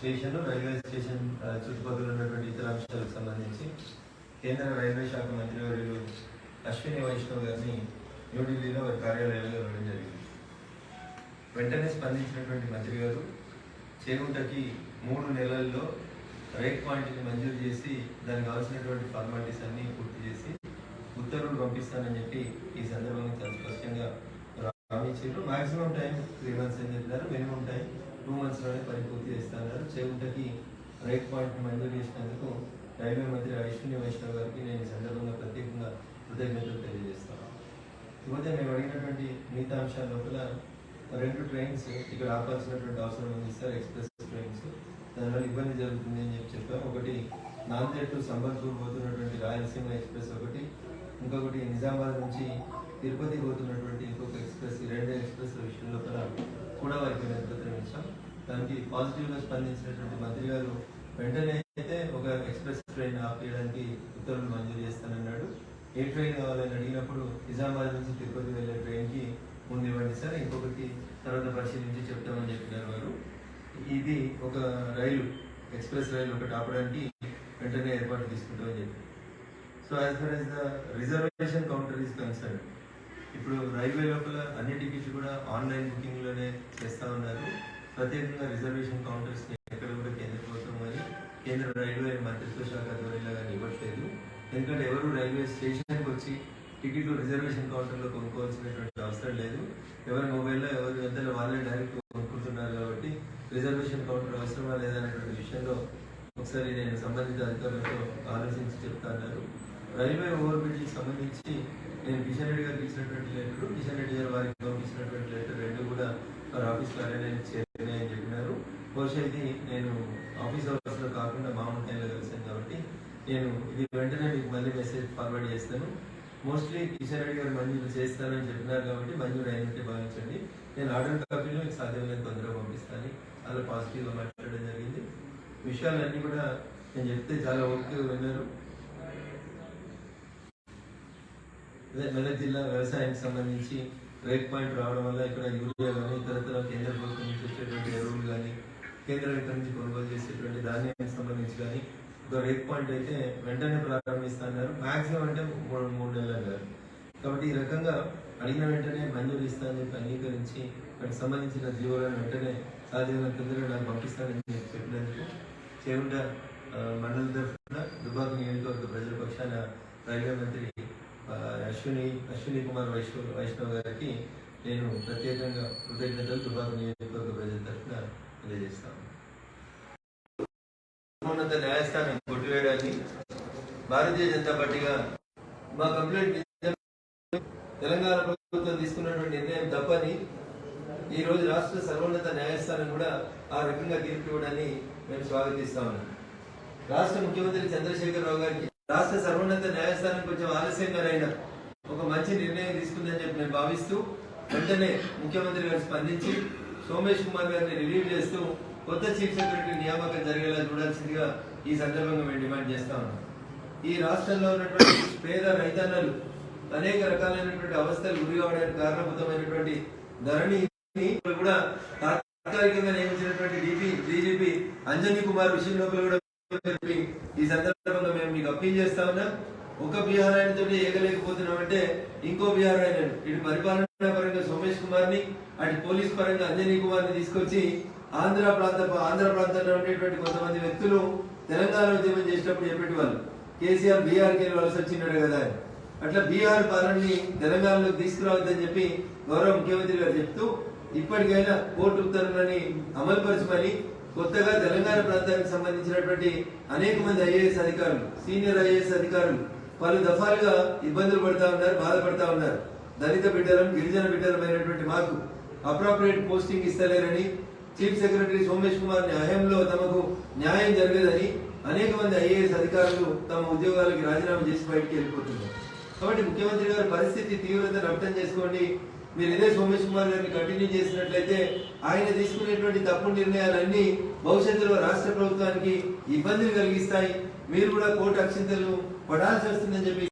Station railway station చుట్టుపక్కల ఉన్నటువంటి ఇతర అంశాలకు సంబంధించి కేంద్ర రైల్వే శాఖ మంత్రి వర్యులు అశ్విని వైష్ణవ్ గారిని న్యూఢిల్లీలో వారి కార్యాలయంలో ఇవ్వడం జరిగింది. వెంటనే స్పందించినటువంటి మంత్రి గారు చేగుంటకి మూడు నెలల్లో రేట్ పాయింట్ని మంజూరు చేసి దానికి కావాల్సినటువంటి ఫార్మాలిటీస్ అన్నీ పూర్తి చేసి ఉత్తర్వులు పంపిస్తానని చెప్పి ఈ సందర్భంగా చాలా స్పష్టంగా రామిచ్చారు మాక్సిమం టైం త్రీ మంత్స్ అని చెప్పినారు మినిమం టైం టూ మంత్స్లోనే పని పూర్తి చేస్తున్నారు చేగుంటకి రైట్ పాయింట్ మంజూరు చేసినందుకు రైల్వే మంత్రి అశ్విని వైష్ణవ్ గారికి నేను ఈ సందర్భంగా ప్రత్యేకంగా కృతజ్ఞతలు తెలియజేస్తాను ఇకపోతే మేము అడిగినటువంటి మిగతా అంశాల లోపల రెండు ట్రైన్స్ ఇక్కడ ఆపాల్సినటువంటి అవసరం ఉంది సార్ ఎక్స్ప్రెస్ ట్రైన్స్. దానివల్ల ఇబ్బంది జరుగుతుంది అని చెప్పి చెప్పాం ఒకటి నాందేడ్ టు సంబల్పూర్ పోతున్నటువంటి రాయలసీమ ఎక్స్ప్రెస్ ఒకటి. ఇంకొకటి నిజామాబాద్ నుంచి తిరుపతి పోతున్నటువంటి ఇంకొక ఎక్స్ప్రెస్ ఈ రెండు ఎక్స్ప్రెస్ విషయం లోపల కూడా వారికి మేము పత్రం ఇచ్చాం దానికి పాజిటివ్గా స్పందించినటువంటి మంత్రి గారు వెంటనే అయితే ఒక ఎక్స్ప్రెస్ ట్రైన్ ఆపేయడానికి ఉత్తర్వులు మంజూరు చేస్తానన్నాడు. ఏ ట్రైన్ కావాలని అడిగినప్పుడు నిజామాబాద్ నుంచి తిరుపతి వెళ్ళే ట్రైన్కి ముందు ఇవ్వండి సార్ ఇంకొకటి తర్వాత పరిశీలించి చెప్తామని చెప్పినారు వారు. ఇది ఒక రైలు ఎక్స్ప్రెస్ రైలు ఒకటి ఆపడానికి వెంటనే ఏర్పాటు తీసుకుంటామని చెప్పి so as far as the reservation counter is concern ఇప్పుడు రైల్వే లోపల అన్ని టికెట్లు కూడా ఆన్లైన్ బుకింగ్లోనే చేస్తూ చేస్తా ఉన్నారు. ప్రత్యేకంగా రిజర్వేషన్ కౌంటర్స్ ఎక్కడ కూడా కేంద్ర ప్రభుత్వం కానీ కేంద్ర రైల్వే మంత్రిత్వ శాఖ ద్వారా కానీ ఇవ్వట్లేదు. ఎందుకంటే ఎవరు రైల్వే స్టేషన్కి వచ్చి టికెట్లు రిజర్వేషన్ కౌంటర్లో కొనుక్కోవాల్సినటువంటి అవసరం లేదు. ఎవరి మొబైల్లో ఎవరి ఎంతలో వాళ్ళే డైరెక్ట్ కొనుక్కుంటున్నారు కాబట్టి రిజర్వేషన్ కౌంటర్ అవసరమా లేదనేటువంటి విషయంలో ఒకసారి నేను సంబంధిత అధికారులతో ఆలోచించి చెప్తాను రైల్వే ఓవర్ బ్రిడ్జ్కి సంబంధించి నేను కిషన్ రెడ్డి గారికి ఇచ్చినటువంటి లెటర్ కిషన్ రెడ్డి గారు వారికి పంపించినటువంటి లెటర్ రెండు కూడా వారి ఆఫీస్ కార్యాలయానికి చేరినాయని బహుశా ఇది నేను ఆఫీస్ అవర్స్లో కాకుండా మామూలు టైంలో కలిసాను కాబట్టి నేను ఇది వెంటనే మీకు మళ్ళీ మెసేజ్ ఫార్వర్డ్ చేస్తాను. మోస్ట్లీ కిషన్ రెడ్డి గారు మంజూరు చేస్తానని చెప్పినారు కాబట్టి మంజూరు అయినట్టే భావించండి. నేను ఆర్డర్ కాపీలో మీకు సాధ్యమైన తొందరగా పంపిస్తాను. అలా పాజిటివ్గా మాట్లాడడం జరిగింది. విషయాలన్నీ కూడా నేను చెప్తే చాలా ఓకే విన్నారు. అదే మెదక్ జిల్లా వ్యవసాయానికి సంబంధించి బ్రేక్ పాయింట్ రావడం వల్ల ఇక్కడ యూరియా కానీ ఇతర కానీ కేంద్రం నుంచి కొనుగోలు చేసేటువంటి ధాన్యానికి సంబంధించి కానీ ఒక రేట్ పాయింట్ అయితే వెంటనే ప్రారంభిస్తున్నారు మ్యాక్సిమం అంటే మూడు మూడు నెలలు అన్నారు. కాబట్టి ఈ రకంగా అడిగిన వెంటనే మంజూరు ఇస్తానని చెప్పి అంగీకరించి వాటికి సంబంధించిన జీవోలను వెంటనే సాధ్యమైన తొందరగా నాకు పంపిస్తానని చెప్పి చెప్పినందుకు చేరుండ మండల తరఫున దుబాక్ నియోజకవర్గ ప్రజల పక్షాన రైల్వే మంత్రి అశ్విని అశ్విని కుమార్ వైష్ణవ్ వైష్ణవ్ గారికి నేను ప్రత్యేకంగా కృతజ్ఞతలు. దుబాక్ నియోజకవర్గ ప్రజల తరఫున. తెలియజేస్తాను ఉన్నత న్యాయస్థానం కొట్టివేయడాన్ని భారతీయ జనతా పార్టీగా మా కంప్లైంట్ తెలంగాణ ప్రభుత్వం తీసుకున్నటువంటి నిర్ణయం తప్పని ఈ రోజు రాష్ట్ర సర్వోన్నత న్యాయస్థానం కూడా ఆ రకంగా తీర్పు ఇవ్వడాన్ని మేము స్వాగతిస్తా ఉన్నాం. రాష్ట్ర ముఖ్యమంత్రి చంద్రశేఖర్ రావు గారికి రాష్ట్ర సర్వోన్నత న్యాయస్థానం కొంచెం ఆలస్యంగానైనా ఒక మంచి నిర్ణయం తీసుకుందని చెప్పి నేను భావిస్తూ వెంటనే ముఖ్యమంత్రి గారు స్పందించి సోమేష్ కుమార్ గారిని రిలీవ్ చేస్తూ కొత్త చీఫ్ సెక్రటరీ నియామకం జరిగేలా చూడాల్సిందిగా ఈ సందర్భంగా మేము డిమాండ్ చేస్తా ఉన్నాం. ఈ రాష్ట్రంలో ఉన్నటువంటి పేద రైతన్నలు అనేక రకాలైనటువంటి అవస్థలు గురి కావడానికి కారణభూతమైనటువంటి ధరణి కూడా తాత్కాలికంగా నియమించినటువంటి డిపి డీజీపీ అంజనీ కుమార్ విషయం లోపల కూడా ఈ సందర్భంగా మేము మీకు అప్పీల్ చేస్తా ఉన్నాం. ఒక బీహార్ ఏగలేకపోతున్నామంటే అంటే ఇంకో బీహార్ అయినాడు ఇటు పరిపాలన పరంగా సోమేష్ కుమార్ని అటు పోలీస్ పరంగా అంజనీ కుమార్ని తీసుకొచ్చి ఆంధ్ర ప్రాంత ఆంధ్ర ప్రాంతంలో ఉండేటువంటి కొంతమంది వ్యక్తులు తెలంగాణ ఉద్యమం చేసినప్పుడు చెప్పేటి వాళ్ళు కేసీఆర్ బీఆర్కి వెళ్ళవలసి వచ్చినాడు కదా అట్లా బీఆర్ పాలనని తెలంగాణలోకి తీసుకురావద్దని చెప్పి గౌరవ ముఖ్యమంత్రి గారు చెప్తూ ఇప్పటికైనా కోర్టు ఉత్తర్వులని అమలుపరచమని కొత్తగా తెలంగాణ ప్రాంతానికి సంబంధించినటువంటి అనేక మంది ఐఏఎస్ అధికారులు సీనియర్ ఐఏఎస్ అధికారులు పలు దఫాలుగా ఇబ్బందులు పడతా ఉన్నారు బాధపడతా ఉన్నారు. దళిత బిడ్డలం గిరిజన బిడ్డలమైనటువంటి మాకు అప్రాప్రియేట్ పోస్టింగ్ ఇస్తలేరని చీఫ్ సెక్రటరీ సోమేష్ కుమార్ న్యాయంలో తమకు న్యాయం జరగదని అనేక మంది ఐఏఎస్ అధికారులు తమ ఉద్యోగాలకి రాజీనామా చేసి బయటికి వెళ్ళిపోతున్నారు. కాబట్టి ముఖ్యమంత్రి గారి పరిస్థితి తీవ్రతను అర్థం చేసుకోండి. మీరు ఇదే సోమేష్ కుమార్ గారిని కంటిన్యూ చేసినట్లయితే ఆయన తీసుకునేటువంటి తప్పు నిర్ణయాలన్నీ భవిష్యత్తులో రాష్ట్ర ప్రభుత్వానికి ఇబ్బందిని కలిగిస్తాయి. మీరు కూడా కోర్టు అక్షింతలు పడాల్సి వస్తుందని చెప్పి